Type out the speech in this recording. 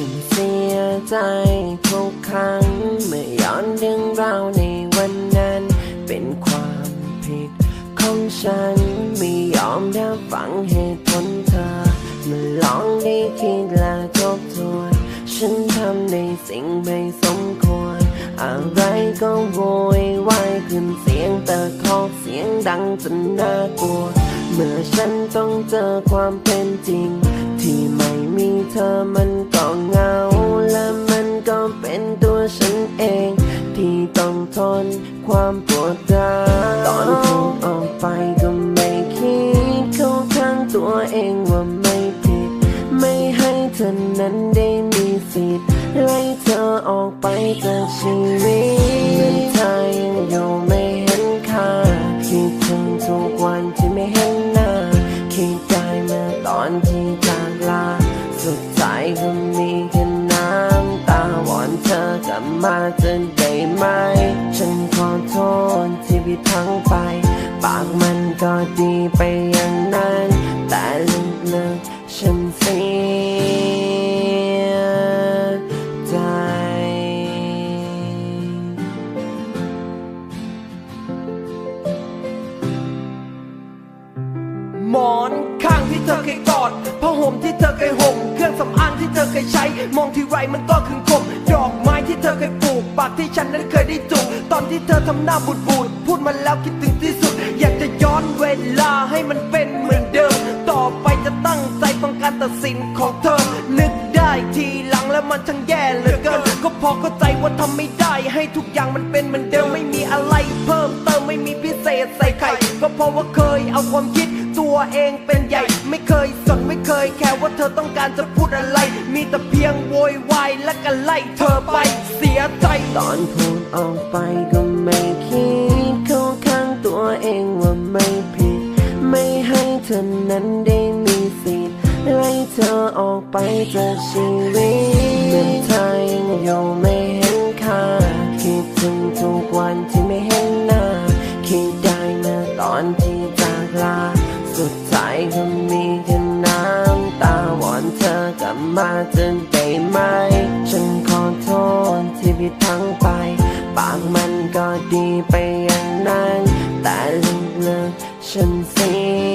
ฉันเสียใจทุกครั้ง เมื่อย้อนเรื่องราวในวันนั้น เป็นความผิดของฉัน ไม่ยอมรับฟังเหตุผลเธอมาลองได้คิดและทบทวน ฉันทำในสิ่งไม่สมควร อะไรก็โวยวายขึ้นเสียงตะคอกเสียงดังจนน่ากลัว เมื่อฉันต้องเจอความเป็นจริง ทนความปวดร้าวตอนถูกออกไปก็ไม่คิดเข้าข้างตัวเองว่าไม่ผิด ไม่ให้เธอนั้นได้มีสิทธิ์ไล่เธอออกไปจากชีวิตเหมือนเธอยังอยู่ไม่เห็นค่าคิดถึงทุกวันที่ไม่เห็นหน้าคิดได้เมื่อตอนที่จากลา สุดท้ายก็มีแค่น้ำตาหวอนเธอกลับมาจะ ปปากมันก็ดีไปอย่างนั้น แต่ลึกๆฉันเสียใจ หมอนข้างที่เธอเคยกอดผ้าห่มที่เธอเคยห่ม เครื่องสำอางที่เธอเคยใช้ มองที่ไรมันก็คึงคมดอกไม้ ที่ฉันนั้นเคยได้จูบตอนที่เธอทำหน้าบูดบูดพูดมาแล้วคิดถึงที่สุด อยากจะย้อนเวลาให้มันเป็นเหมือนเดิม ต่อไปจะตั้งใจฟังการตัดสินของเธอ นึกได้ทีหลังแล้วมันช่างแย่เหลือเกิน ก็พอเข้าใจว่าทำไม่ได้ ให้ทุกอย่างมันเป็นเหมือนเดิมไม่มีอะไรเพิ่มเติมไม่มีพิเศษใส่ไข่ก็เพราะว่าเคย เอาความคิดตัวเองเป็นใหญ่ ไม่เคยสนไม่เคยแค่ว่าเธอต้องการจะพูดอะไร มีแต่เพียงโวยวายและก็ไล่เธอไปเสียใจตอนพูดออกไปก็ไม่คิดเข้าข้างตัวเองว่าไม่ผิด ไม่ให้เธอนั้นได้มีสิทธิ์ไล่เธอออกไปจากชีวิตเมื่อเธอยังอยู่ไม่เห็นค่าคิดถึงทุกวันที่ มาจนได้ไหม ฉันขอโทษที่พี่พลังไป ปากมันก็ดีไปอย่างนั้น แต่ลึกๆฉันเสีย